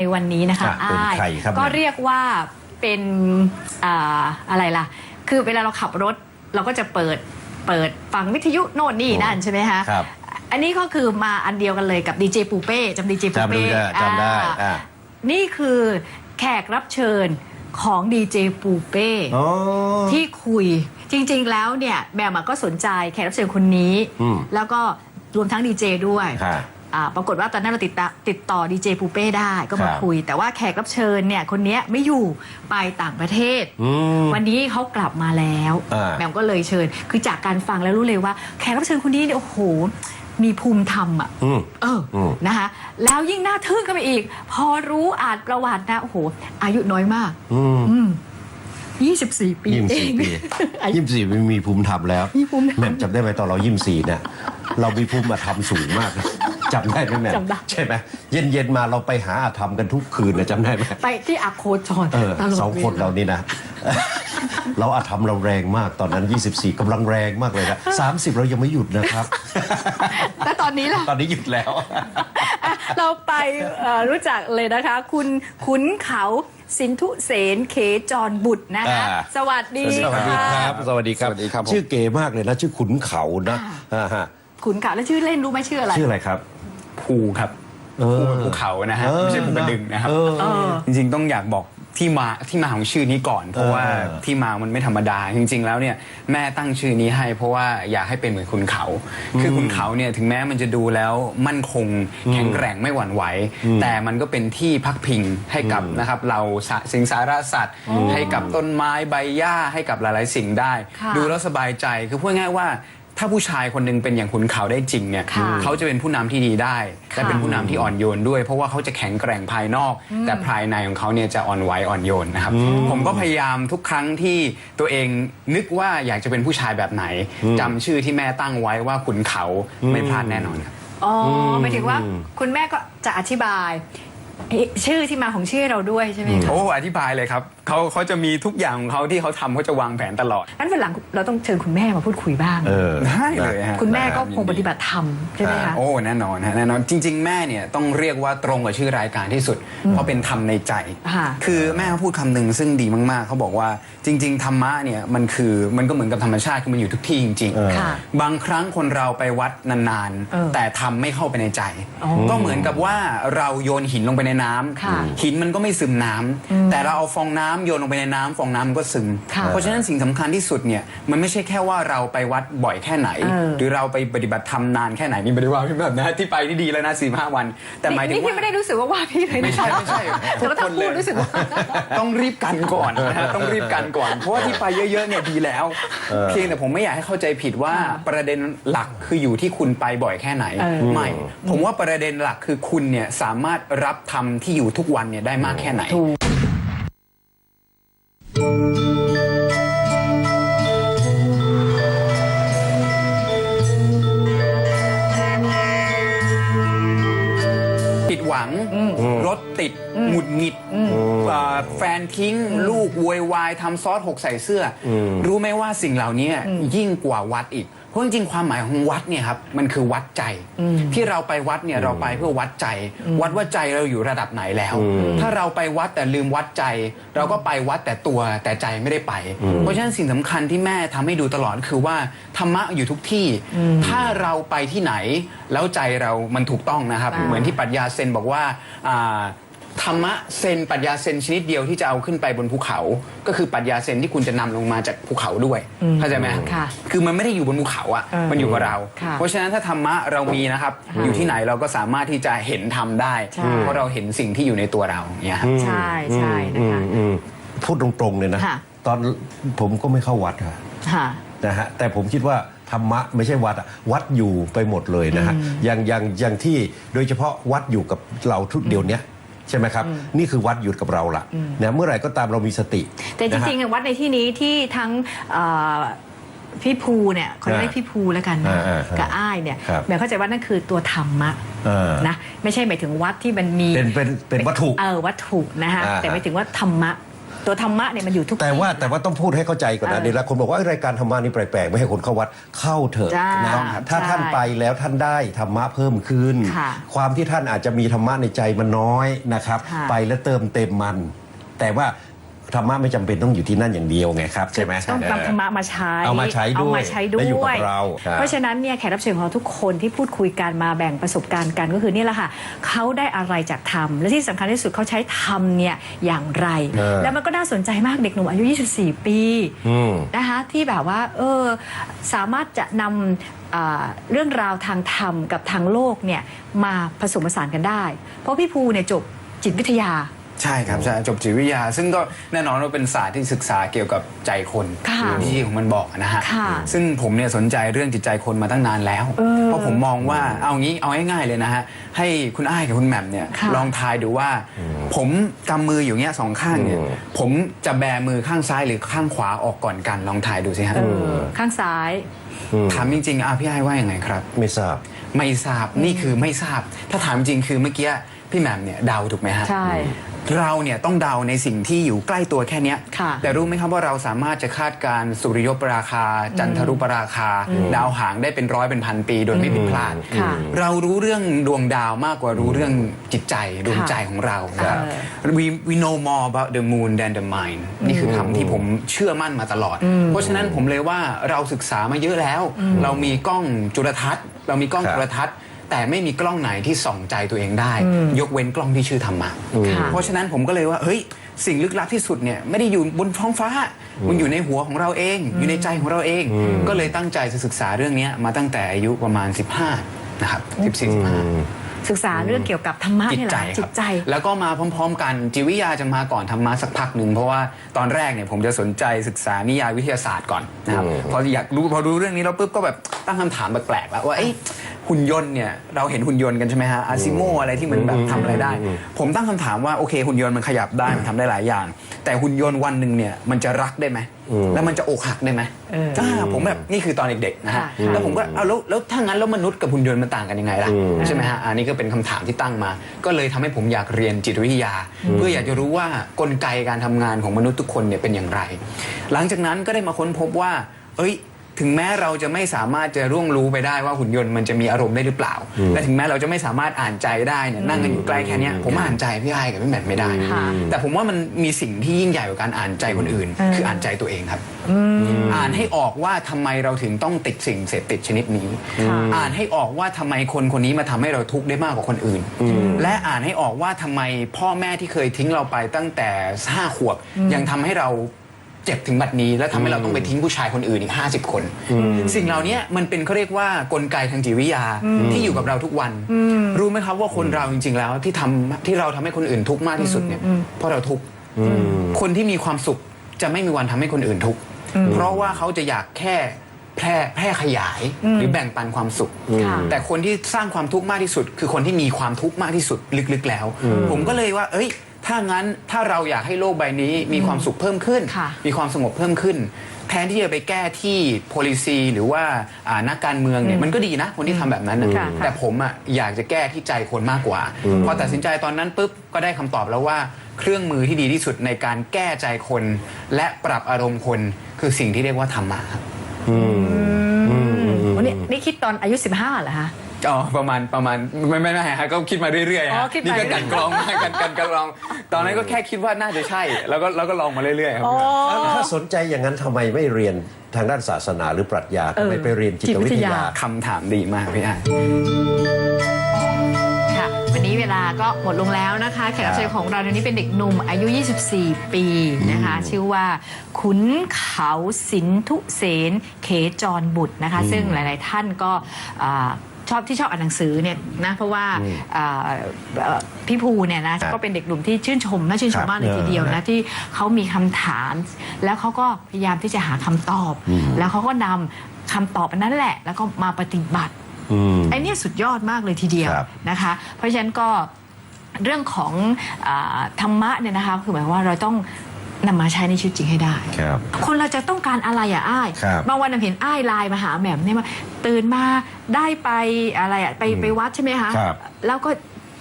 ในวันนี้นะคะอะเป็นใครครับก็เนี่ย เรียกว่าเป็นอ่าอะไรล่ะ คือเวลาเราขับรถเราก็จะเปิดเปิดฟังวิทยุโน่นนี่นั่นใช่ไหมคะครับ อันนี้ก็คือมาอันเดียวกันเลยกับดีเจปูเป้จำดีเจปูจำเป้ได้จำได้อ่าอ่านี่คือแขกรับเชิญของดีเจปูเป้ อ๋อ ที่คุยจริงๆแล้วเนี่ยแบมอะก็สนใจแขกรับเชิญคนนี้ อืมแล้วก็รวมทั้งดีเจด้วย ค่ะอ่า ปรากฏว่าตอนนั้นเราติดตาติดต่อดีเจปูเป้ได้ก็มาครับคุย แต่ว่าแขกรับเชิญเนี่ยคนเนี้ยไม่อยู่ไปต่างประเทศอืมวันนี้เขากลับมาแล้วอ่าแหม่มก็เลยเชิญ คือจากการฟังแล้วรู้เลยว่าแขกรับเชิญคนนี้เนี่ยโอ้โหมีภูมิธรรมอะอืมเอออมนะคะแล้วยิ่งน่าทึ่งขึ้นไปอีก พอรู้อ่านประวัตินะโอ้โห อายุน้อยมาก อืมอืม24ปียี่สิบเอสี่งปียี่สิบสี่มีภูมิธรรมแล้วมีภูมิธรรมแม่จำได้ไหมตอนเรายี่สิบสี่เนี่ยเรามีภูมิธรรมสูงมาก จำได้ไหมแม่จำได้ ใช่ไหมเย็นเย็นๆมาเราไปหาอาธรรมกันทุกคืนนะจำได้ไหมไปที่อาโคจรเออตลดสองคนวลเรานี่นะ เราอาธรรมเราแรงมากตอนนั้น 24กำลังแรงมากเลยนะ30 เรายังไม่หยุดนะครับ แล้วตอนนี้ล่ะ ตอนนี้หยุดแล้วอะเราไปเอ่อรู้จักเลยนะคะ คุณขุนเขาสินทุเสนเขจรบุตรนะคะอ่า สวัสดีสวัสดีค่ะครับสวัสดีครับสวัสดีครับผม ชื่อเก๋มากเลยนะ ชื่อขุนเขานะอ่าฮะขุนเขาแล้วชื่อเล่นรู้ไหมชื่ออะไร ชื่ออะไรครับ ภูครับเออภูเป็นภูเขานะฮะเออไม่ใช่ภูกระดึงนะครับเออเออจริงๆต้องอยากบอกที่มาที่มาของชื่อนี้ก่อน เพราะว่าเออที่มามันไม่ธรรมดา จริง ๆ แล้วเนี่ยแม่ตั้งชื่อนี้ให้ เพราะว่าอยากให้เป็นเหมือนคุณเขา คือคุณเขาเนี่ยถึงแม้มันจะดูแล้วมั่นคงแข็งแกร่งไม่หวั่นไหว แต่มันก็เป็นที่พักพิงให้กับนะครับเราสะสิงสารสัตว์ ให้กับต้นไม้ใบหญ้าให้กับหลาย ๆ สิ่งได้ค่ะดูแล้วสบายใจคือพูดง่ายๆว่า ถ้าผู้ชายคนหนึงเป็นอย่างขุนเขาได้จริงเนี่ยค่ะเขาจะเป็นผู้นำที่ดีได้ค่ะและเป็นผู้นำที่อ่อนโยนด้วย เพราะว่าเขาจะแข็งแกร่งภายนอก แต่ภายในของเขาเนี่ยจะอ่อนไหวอ่อนโยนนะครับผมก็พยายามทุกครั้งที่ตัวเองนึกว่าอยากจะเป็นผู้ชายแบบไหนจำชื่อที่แม่ตั้งไว้ว่าขุนเขาไม่พลาดแน่นอนครับ อ๋อหมายถึงว่าคุณแม่ก็จะอธิบายเอ๊ะ ชื่อที่มาของชื่อเราด้วยใช่ไหมคะโอ้อธิบายเลยครับเขาเขาจะมีทุกอย่างของเขาที่เขาทำเขาจะวางแผนตลอดงั้นวันหลังเราต้องเชิญคุณแม่มาพูดคุยบ้าง เออ ได้เลยฮะคุณแม่ก็ได้คงปฏิบัติธรรมใช่ไหมคะ โอ้แน่นอนฮะแน่นอนจริง ๆ แม่เนี่ยต้องเรียกว่าตรงกับชื่อรายการที่สุด เพราะเป็นธรรมในใจ ค่ะคือแม่เขาพูดคำหนึ่งซึ่งดีมากๆ เขาบอกว่าจริง ๆ ธรรมะเนี่ยมันคือมันก็เหมือนกับธรรมชาติคือมันอยู่ทุกที่จริงเออค่ะบางครั้งคนเราไปวัดนานเออ ๆ แต่ทำไม่เข้าไปในใจอ๋อก็เหมือนกับว่าเราโยนหินลงไปในน้ำค่ะหินมันก็ไม่ซึมน้ำแต่เราเอาฟองน้ำโยนลงไปในน้ำฟองน้ำมันก็ซึม ค่ะเพราะฉะนั้นสิ่งสำคัญที่สุดเนี่ยมันไม่ใช่แค่ว่าเราไปวัดบ่อยแค่ไหน เออ หรือเราไปปฏิบัติธรรมนานแค่ไหนนี่ไม่ได้ว่าพี่แบบนะที่ไปนี่ดีแล้วนะสี่ห้าวัน แต่หมายถึงนี่พี่ว่า ไม่ได้รู้สึกว่าว่าพี่เลยนะไม่ใช่ไม่ใช่แต่ว่าถ้าทุกคนเลพูยดรู้สึกว่า ต้องรีบกันก่อนนะฮะต้องรีบกันก่อน เพราะว่าที่ไปเยอะๆเนี่ยดีแล้ว เพียงแต่ผมไม่อยากให้เข้าใจผิดว่าค่ะประเด็นหลักคืออยู่ที่คุณไปบ่อยแค่ไหน เออ ไม่ ผมว่าประเด็นหลักคือคุณเนี่ยสามารถรับธรรมที่อยู่ทุกวันเนี่ยได้มากแค่ไหน ถูก ผิดหวังรถ ติดหงุดหงิดอ่าแฟนทิ้งลูกโวยวายทำซอสหกใส่เสื้ออรู้ไหมว่าสิ่งเหล่านี้ยิ่งกว่าวัดอีก เพราะจริงๆความหมายของวัดเนี่ยครับมันคือวัดใจ ที่เราไปวัดเนี่ยเราไปเพื่อวัดใจ วัดว่าใจเราอยู่ระดับไหนแล้ว ถ้าเราไปวัดแต่ลืมวัดใจ เราก็ไปวัดแต่ตัวแต่ใจไม่ได้ไป เพราะฉะนั้นสิ่งสำคัญที่แม่ทำให้ดูตลอดคือว่าธรรมะอยู่ทุกที่ ถ้าเราไปที่ไหน แล้วใจเรามันถูกต้องนะครับอ่าเหมือนที่ปรัชญาเซนบอกว่าอ่า ธรรมะเซนปรัชญาเซนชนิดเดียวที่จะเอาขึ้นไปบนภูเขา ก็คือปรัชญาเซนที่คุณจะนำลงมาจากภูเขาด้วยเข้าใจไหมค่ะคือมันไม่ได้อยู่บนภูเขาอะเออมันอยู่กับเราค่ะเพราะฉะนั้นถ้าธรรมะเรามีนะครับค่ะอยู่ที่ไหนเราก็สามารถที่จะเห็นธรรมได้ใช่เพราะเราเห็นสิ่งที่อยู่ในตัวเราเนี่ยครับใช่ใช่นะคะอืมอืมพูดตรงๆเลยนะค่ะตอนผมก็ไม่เข้าวัดอะค่ะนะฮะแต่ผมคิดว่าธรรมะไม่ใช่วัดอะวัดอยู่ไปหมดเลยนะฮะอย่างอย่างอย่างที่โดยเฉพาะวัดอยู่กับเราทุกเดียวเนี้ย ใช่ไหมครับ นี่คือวัดอยู่กับเราละนะเมื่อไหร่ก็ตามเรามีสติ แต่จริงนะฮะๆวัดในที่นี้ที่ทั้งเอ่อพี่ภูเนี่ยเขาเรียกพี่ภูแล้วกันนะอ่าอ่าอ่ากับอ้ายเนี่ยครับแหม่เข้าใจว่านั่นคือตัวธรรมะเออนะไม่ใช่หมายถึงวัดที่มันมีเป็นเป็นเป็นวัตถุเออวัตถุนะคะอ่าแต่หมายถึงว่าธรรมะ ตัวธรรมะเนี่ยมันอยู่ทุกแต่ว่าที่แต่ว่าต้องพูดให้เข้าใจก่อนนะเออเดี๋ยวละคนบอกว่าเอ้ยรายการธรรมะนี่แปลกๆไม่ให้คนเข้าวัดเข้าเถอะจ้านะถ้าใช่ท่านไปแล้วท่านได้ธรรมะเพิ่มขึ้น ค่ะความที่ท่านอาจจะมีธรรมะในใจมันน้อยนะครับ ค่ะ ไปแล้วเติมเต็มมัน แต่ว่า ธรรมะไม่จำเป็นต้องอยู่ที่นั่นอย่างเดียวไงครับใช่ไหมต้องนำธรรมะมาใช้เอามาใช้ด้วยเอามาใช้ด้และอยู่วกัยบเราครับเพราะฉะนั้นเนี่ยแขกรับเชิญของเราทุกคนที่พูดคุยกันมาแบ่งประสบการณ์กันก็คือนี่แหละค่ะเขาได้อะไรจากธรรมและที่สำคัญที่สุดเขาใช้ธรรมเนี่ยอย่างไรเออแล้วมันก็น่าสนใจมากเด็กหนุ่มอายุ 24 ปีอืมนะคะที่แบบว่าเออสามารถจะนำอ่าเรื่องราวทางธรรมกับทางโลกเนี่ยมาผสมผสานกันได้ เพราะพี่ภูเนี่ยจบจิตวิทยา ใช่ครับใช่จบจิตวิทยา ซึ่งก็แน่นอนว่าเป็นศาสตร์ที่ศึกษาเกี่ยวกับใจคนค่ะอย่างที่ของมันบอกนะฮะค่ะซึ่งผมเนี่ยสนใจเรื่องจิตใจคนมาตั้งนานแล้วเออเพราะผมมองว่าเอางี้เอาง่ายๆเลยนะฮะให้คุณอ้ายกับคุณแหม่มเนี่ยค่ะ ลองทายดูว่า ผมกำมืออยู่เงี้ยสองข้างเนี่ยอืมผมจะแบมือข้างซ้ายหรือข้างขวาออกก่อนกันลองทายดูสิฮะเออข้างซ้าย ถามจริงๆอะพี่อ้ายว่ายังไงครับ ไม่ทราบ ไม่ทราบนี่คือไม่ทราบ ถ้าถามจริงคือเมื่อกี้ พี่แหม่มเนี่ยเดาถูกไหมฮะใช่ เราเนี่ยต้องเดาในสิ่งที่อยู่ใกล้ตัวแค่เนี้ยค่ะ แต่รู้ไหมครับว่าเราสามารถจะคาดการณ์สุริยปราคา จันทรุปราคา ดาวหางได้เป็นร้อยเป็นพันปี โดยไม่ผิดพลาด ค่ะ เรารู้เรื่องดวงดาวมากกว่ารู้เรื่องจิตใจดวงใจของเรานะครับ we we know more about the moon than the mind นี่คือคำที่ผมเชื่อมั่นมาตลอด เพราะฉะนั้นผมเลยว่าเราศึกษามาเยอะแล้ว เรามีกล้องจุลทรรศน์ เรามีกล้องครับโทรทัศน์ แต่ไม่มีกล้องไหนที่ส่องใจตัวเองได้ ยกเว้นกล้องที่ชื่อธรรมะค่ะเพราะฉะนั้นผมก็เลยว่าเฮ้ยสิ่งลึกลับที่สุดเนี่ยไม่ได้อยู่บนท้องฟ้า มันอยู่ในหัวของเราเอง อยู่ในใจของเราเอง ก็เลยตั้งใจจะศึกษาเรื่องเนี้ยมาตั้งแต่อายุประมาณ 15 นะครับ 14 15ศึกษาเรื่องเกี่ยวกับธรรมะจิตนี่แหใจละครับจิตใจ แล้วก็มาพร้อม ๆ กันจิตวิทยาจะมาก่อนธรรมะสักพักหนึ่งเพราะว่าตอนแรกเนี่ยผมจะสนใจศึกษานิยายวิทยาศาสตร์ก่อนนะครับพออยากรู้พอรู้เรื่องนี้แล้วปุ๊บก็แบบตั้งคำถามแปลกๆแล้วว่าเอ้ย หุ่นยนต์เนี่ยเราเห็นหุ่นยนต์กันใช่ไหมฮะอาซิโมอะไรที่มันแบบทำอะไรได้ ผมตั้งคำถามว่าโอเค หุ่นยนต์มันขยับได้มันทำได้หลายอย่าง แต่หุ่นยนต์วันหนึ่งเนี่ยมันจะรักได้ไหมแล้วมันจะอกหักได้ไหมเอออ่าผมแบบนี่คือตอนเด็กๆนะฮะค่ะแล้วผมก็เอาแล้วแล้วถ้างั้นแล้วมนุษย์กับหุ่นยนต์มันต่างกันยังไงล่ะใช่ไหมฮะอันนี้ก็เป็นคำถามที่ตั้งมา ก็เลยทำให้ผมอยากเรียนจิตวิทยา เพื่ออยากจะรู้ว่ากลไกการทำงานของมนุษย์ทุกคนเนี่ยเป็นอย่างไร หลังจากนั้นก็ได้มาค้นพบว่า เอ้ย ถึงแม้เราจะไม่สามารถจะร่วงรู้ไปได้ว่าหุ่นยนต์มันจะมีอารมณ์ได้หรือเปล่า และถึงแม้เราจะไม่สามารถอ่านใจได้เนี่ยนั่งกันอยู่ใกล้แค่เนี้ยผมอ่านใจพี่ไอ้กับพี่แมทไม่ได้ค่ะแต่ผมว่ามันมีสิ่งที่ยิ่งใหญ่กว่าการอ่านใจคนอื่นเออคืออ่านใจตัวเองครับ อ่านให้ออกว่าทำไมเราถึงต้องติดสิ่งเสพติดชนิดนี้ค่ะอ่านให้ออกว่าทำไมคนคนนี้มาทำให้เราทุกข์ได้มากกว่าคนอื่น และอ่านให้ออกว่าทำไมพ่อแม่ที่เคยทิ้งเราไปตั้งแต่ห้าขวบยังทำให้เรา เจ็บถึงบัดนี้และทำให้เราต้องไปทิ้งผู้ชายคนอื่นอีก 50 คน สิ่งเหล่านี้มันเป็นเขาเรียกว่ากลไกทางจิตวิทยาที่อยู่กับเราทุกวัน รู้ไหมครับว่าคนเราจริง ๆ แล้วที่ทำที่เราทำให้คนอื่นทุกข์มากที่สุดเนี่ยเพราะเราทุกข์คนที่มีความสุขจะไม่มีวันทำให้คนอื่นทุกข์เพราะว่าเขาจะอยากแค่แพร่แพร่ขยายหรือแบ่งปันความสุขค่ะแต่คนที่สร้างความทุกข์มากที่สุด คือคนที่มีความทุกข์มากที่สุดลึกๆแล้ว ผมก็เลยว่า เอ้ย ถ้างั้นถ้าเราอยากให้โลกใบนี้มีความสุขเพิ่มขึ้นค่ะมีความสงบเพิ่มขึ้น แทนที่จะไปแก้ที่ policy หรือว่าอ่านักการเมืองเนี่ยมันก็ดีนะ คนที่ทำแบบนั้นนะค่ะค่ะแต่ผมอะอยากจะแก้ที่ใจคนมากกว่า พอตัดสินใจตอนนั้นปุ๊บก็ได้คำตอบแล้วว่าเครื่องมือที่ดีที่สุดในการแก้ใจคน และปรับอารมณ์คนคือสิ่งที่เรียกว่าธรรมะครับวันนี้นี่คิดตอนอายุ 15เหรอคะ อ๋อประมาณประมาณไม่ไม่ไม่ฮะก็คิดมาเรื่อยๆอ๋อฮะคิดมานี่ก็เรื่กัอยนๆกรองมากกันกันกันกรอง ตอนนั้นก็แค่คิดว่าน่าจะใช่ แล้วก็แล้วก็ลองมาเรื่อยๆครับ อ๋อ ถ้าสนใจอย่างนั้นทำไมไม่เรียนทางด้านศาสนาหรือปรัชญาทำไมไปเรียนจิตวิทจิตวิทยายา คำถามดีมากพี่อะ ค่ะ วันนี้เวลาก็หมดลงแล้วนะคะ แขกรับเชิญของเราในนี้เป็นเด็กหนุ่มอายุ 24 ปีนะคะ ชื่อว่า ขุนเขาสินทุเสนเขจรบุตรนะคะ ซึ่งหลาย ๆ ท่านก็อ่า ชอบที่ชอบอ่านหนังสือเนี่ยนะเพราะว่าอ่าเอ่อพี่ภูเนี่ยนะครับก็เป็นเด็กหนุ่มที่ชื่นชมน่าชื่นชครัมบมากเลยทีเดียวเออนะที่เขามีคำถาม แล้วเขาก็พยายามที่จะหาคำตอบ แล้วเขาก็นำคำตอบอันนั้นแหละ แล้วก็มาปฏิบัติอืมไอ้เนี่ยสุดยอดมากเลยทีเดียวครับนะคะ เพราะฉะนั้นก็เรื่องของอาธรรมะเนี่ยนะคะคือหมายความว่าเราต้อง นำมาใช้ในชีวิตจริงให้ได้ ครับ คนเราจะต้องการอะไรอะอ้ายครับบางวันเราเห็นอ้ายไลน์มาหาแหม่มเนี่ยว่าตื่นมาได้ไปอะไรอะไปไปวัดใช่ไหมคะครับ แล้วก็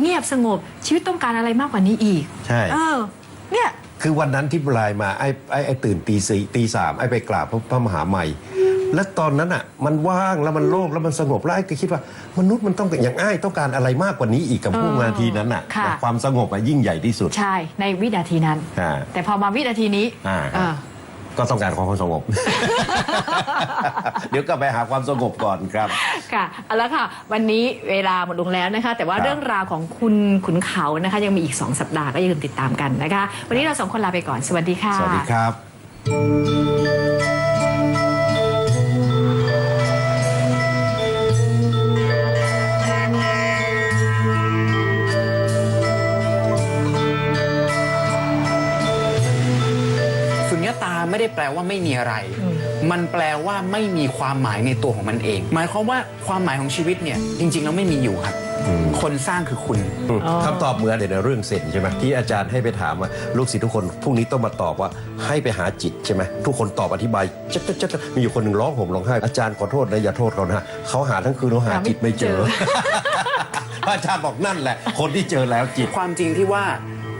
เงียบสงบชีวิตต้องการอะไรมากกว่านี้อีก ใช่ เออ เนี่ย คือวันนั้นที่ไลน์มาไอ้ไอ้ไอ้ตื่นตีสี่ตีสามไอ้ไปกราบพระพระมหาใหม่ และตอนนั้นอะมันว่างแล้วมันโล่งแล้วมันสงบแล้วไอ้ก็คิดว่ามนุษย์มันต้องอย่างอ้ายต้องการอะไรมากกว่านี้อีกกับพวกเออนาทีนั้นอะค่ะ ความสงบอะยิ่งใหญ่ที่สุด ใช่ในวินาทีนั้น อ่าแต่พอมาวินาทีนี้อ่า เออ ก็ต้องการความสงบ เดี๋ยวกลับไปหาความสงบก่อนครับ ค่ะเอาละค่ะ วันนี้เวลาหมดลงแล้วนะคะ แต่ว่าครับ เรื่องราวของคุณขุนเขานะคะ ยังมีอีก 2 สัปดาห์ก็อย่าลืมติดตามกันนะคะ วันนี้เราสองคนลาไปก่อน สวัสดีค่ะ สวัสดีครับสุญ ไม่ได้แปลว่าไม่มีอะไร มันแปลว่าไม่มีความหมายในตัวของมันเอง หมายความว่าความหมายของชีวิตเนี่ยจริง ๆ แล้วไม่มีอยู่ครับ คนสร้างคือคุณอ๋อคำตอบเหมือนเดี๋ยวนะเรื่องเซนใช่ไหมที่อาจารย์ให้ไปถามว่าลูกศิษย์ทุกคนพรุ่งนี้ต้องมาตอบว่าให้ไปหาจิตใช่ไหมทุกคนตอบอธิบายจัดจัดจัดมีอยู่คนหนึ่งร้องห่มร้องไห้อาจารย์ขอโทษนะอย่าโทษเขานะเขาหาทั้งคืนเขาหาจิตไม่เจออาจารย์บอกนั่นแหละ คนที่เจอแล้วจิตความจริงที่ว่า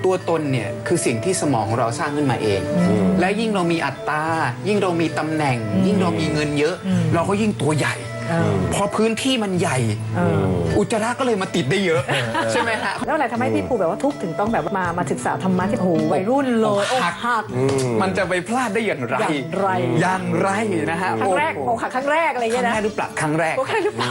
ตัวตนเนี่ยคือสิ่งที่สมองของเราสร้างขึ้นมาเอง และยิ่งเรามีอัตรายิ่งเรามีตำแหน่ง ยิ่งเรามีเงินเยอะ เราก็ยิ่งตัวใหญ่เออพอพื้นที่มันใหญ่เอออุจจาระก็เลยมาติดได้เยอะ ใช่ไหมฮะแล้วอะไรทำให้พี่ปูแบบว่าทุกข์ถึงต้องแบบว่ามามาศึกษาธรรมะที่โอ้โหวัยรุ่นเลยอกหักอกหักมันจะไปพลาดได้อย่างไรอย่างไร อย่างไรนะฮะครั้งแรกโอ้อกโหหักครั้งแรกอะไรคเงี้รั้ยงนะแรกหรือเปล่าครั้งแรก โอเคหรือเปล่า